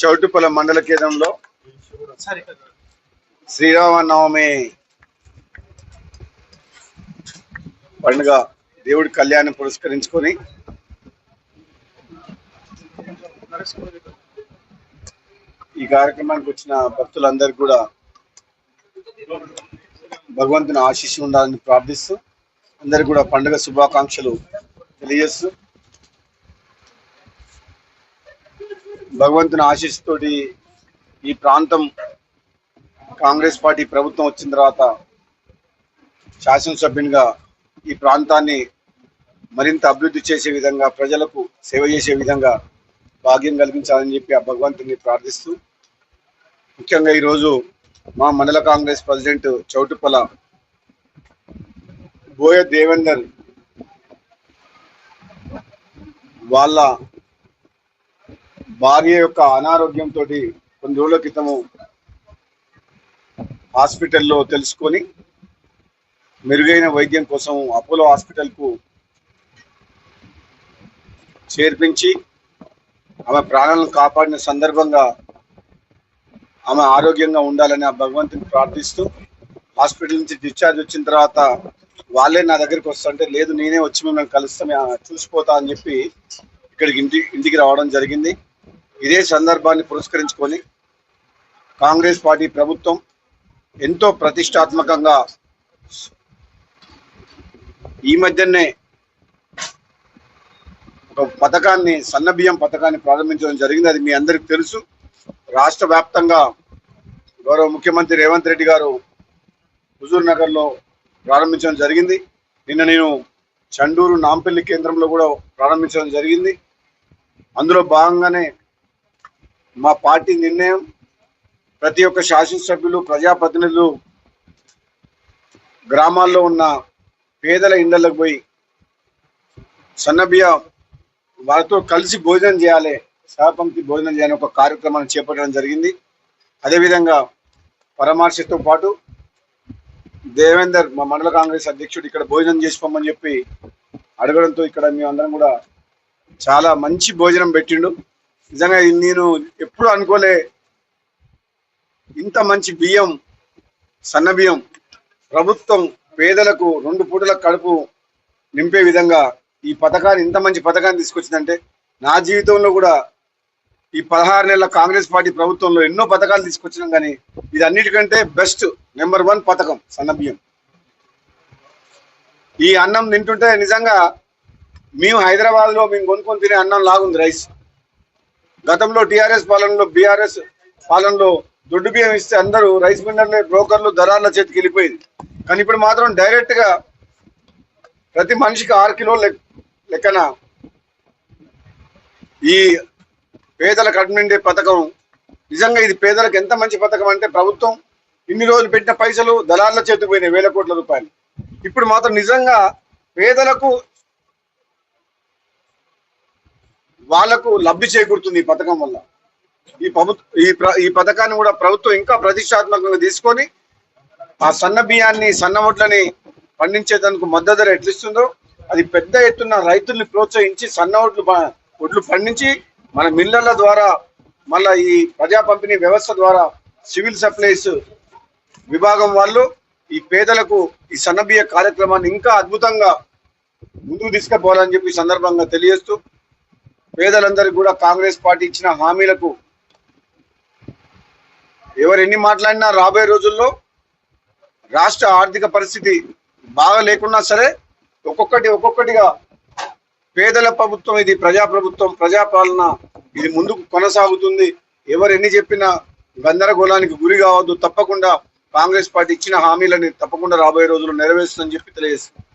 చౌటుపల మండల కేంద్రంలో శ్రీరామనవమి పండుగ దేవుడి కళ్యాణం పురస్కరించుకొని ఈ కార్యక్రమానికి వచ్చిన భక్తులందరికీ కూడా భగవంతుని ఆశీస్సు ఉండాలని ప్రార్థిస్తూ అందరికి కూడా పండుగ శుభాకాంక్షలు తెలియజేస్తూ భగవంతుని ఆశీస్సుతోటి ఈ ప్రాంతం కాంగ్రెస్ పార్టీ ప్రభుత్వం వచ్చిన తర్వాత శాసనసభ్యునిగా ఈ ప్రాంతాన్ని మరింత అభివృద్ధి చేసే విధంగా ప్రజలకు సేవ చేసే విధంగా భాగ్యం కలిగించాలని చెప్పి ఆ భగవంతుని ప్రార్థిస్తూ ముఖ్యంగా ఈరోజు మా మండల కాంగ్రెస్ ప్రెసిడెంట్ చౌటుపల బోయ దేవేందర్ వాళ్ళ భార్య యొక్క అనారోగ్యంతో కొన్ని రోజుల క్రితము హాస్పిటల్లో తెలుసుకొని మెరుగైన వైద్యం కోసం అపోలో హాస్పిటల్కు చేర్పించి ఆమె ప్రాణాలను కాపాడిన సందర్భంగా ఆమె ఆరోగ్యంగా ఉండాలని ఆ భగవంతుని ప్రార్థిస్తూ హాస్పిటల్ నుంచి డిశ్చార్జ్ వచ్చిన తర్వాత వాళ్ళే నా దగ్గరికి వస్తుంటే లేదు నేనే వచ్చి మిమ్మల్ని కలుస్తాను చూసిపోతా అని చెప్పి ఇక్కడికి ఇంటి ఇంటికి రావడం జరిగింది. ఇదే సందర్భాన్ని పురస్కరించుకొని కాంగ్రెస్ పార్టీ ప్రభుత్వం ఎంతో ప్రతిష్టాత్మకంగా ఈ మధ్యనే ఒక పథకాన్ని సన్నబియ్యం పథకాన్ని ప్రారంభించడం జరిగింది. అది మీ అందరికి తెలుసు. రాష్ట్ర వ్యాప్తంగా గౌరవ ముఖ్యమంత్రి రేవంత్ రెడ్డి గారు హుజూర్ నగర్లో ప్రారంభించడం జరిగింది. నిన్న నేను చండూరు నాంపల్లి కేంద్రంలో కూడా ప్రారంభించడం జరిగింది. అందులో భాగంగానే మా పార్టీ నిర్ణయం ప్రతి ఒక్క శాసనసభ్యులు ప్రజాప్రతినిధులు గ్రామాల్లో ఉన్న పేదల ఇండ్లకు పోయి సన్నబియ్య వారితో కలిసి భోజనం చేయాలి సహపంక్తి భోజనం చేయాలని ఒక కార్యక్రమాన్ని చేపట్టడం జరిగింది. అదేవిధంగా పరామర్శతో పాటు దేవేందర్ మా మండల కాంగ్రెస్ అధ్యక్షుడు ఇక్కడ భోజనం చేసుకోమని చెప్పి అడగడంతో ఇక్కడ మేమందరం కూడా చాలా మంచి భోజనం పెట్టిండు. నిజంగా ఇది నేను ఎప్పుడు అనుకోలే. ఇంత మంచి బియ్యం సన్న బియ్యం ప్రభుత్వం పేదలకు రెండు పూటల కడుపు నింపే విధంగా ఈ పథకాన్ని ఇంత మంచి పథకాన్ని తీసుకొచ్చిందంటే నా జీవితంలో కూడా ఈ పదహారు నెలల కాంగ్రెస్ పార్టీ ప్రభుత్వంలో ఎన్నో పథకాలు తీసుకొచ్చినాం కానీ ఇది అన్నిటికంటే బెస్ట్ నెంబర్ వన్ పథకం సన్న బియ్యం. ఈ అన్నం తింటుంటే నిజంగా మేము హైదరాబాద్లో మేము కొనుక్కొని తినే అన్నం లాగుంది రైస్. గతంలో టిఆర్ఎస్ పాలనలో బీఆర్ఎస్ పాలనలో దొడ్డు బియ్యం ఇస్తే అందరూ రైస్ మిల్లర్లు బ్రోకర్లు దళార్ల చేతికి వెళ్ళిపోయింది. కానీ ఇప్పుడు మాత్రం డైరెక్ట్గా ప్రతి మనిషికి ఆరు కిలోల లెక్కన ఈ పేదల కడుపు పథకం నిజంగా ఇది పేదలకు ఎంత మంచి పథకం అంటే ప్రభుత్వం ఇన్ని రోజులు పెట్టిన పైసలు దళార్ల చేతికి పోయినాయి వేల కోట్ల రూపాయలు. ఇప్పుడు మాత్రం నిజంగా పేదలకు వాళ్ళకు లబ్ధి చేకూరుతుంది ఈ పథకం వల్ల. ఈ ప్రభుత్వ ఈ ఈ పథకాన్ని కూడా ప్రభుత్వం ఇంకా ప్రతిష్టాత్మకంగా తీసుకొని ఆ సన్న బియ్యాన్ని సన్న వడ్లని పండించేందుకు మద్దతు ధర ఎట్లిస్తుందో అది పెద్ద ఎత్తున రైతుల్ని ప్రోత్సహించి సన్న ఒడ్లు ఒడ్లు పండించి మన మిల్లర్ల ద్వారా మళ్ళా ఈ ప్రజా పంపిణీ వ్యవస్థ ద్వారా సివిల్ సప్లైస్ విభాగం వాళ్ళు ఈ పేదలకు ఈ సన్నబియ్య కార్యక్రమాన్ని ఇంకా అద్భుతంగా ముందుకు తీసుకుపోవాలని చెప్పి ఈ సందర్భంగా తెలియజేస్తూ పేదలందరికీ కూడా కాంగ్రెస్ పార్టీ ఇచ్చిన హామీలకు ఎవరు ఎన్ని మాట్లాడినా రాబోయే రోజుల్లో రాష్ట్ర ఆర్థిక పరిస్థితి బాగా లేకున్నా సరే ఒక్కొక్కటి ఒక్కొక్కటిగా పేదల ప్రభుత్వం ఇది ప్రజా ప్రభుత్వం ప్రజాపాలన ఇది ముందుకు కొనసాగుతుంది. ఎవరు ఎన్ని చెప్పినా గందరగోళానికి గురి కావద్దు. తప్పకుండా కాంగ్రెస్ పార్టీ ఇచ్చిన హామీలని తప్పకుండా రాబోయే రోజుల్లో నెరవేరుస్తుందని చెప్పి తెలియజేస్తుంది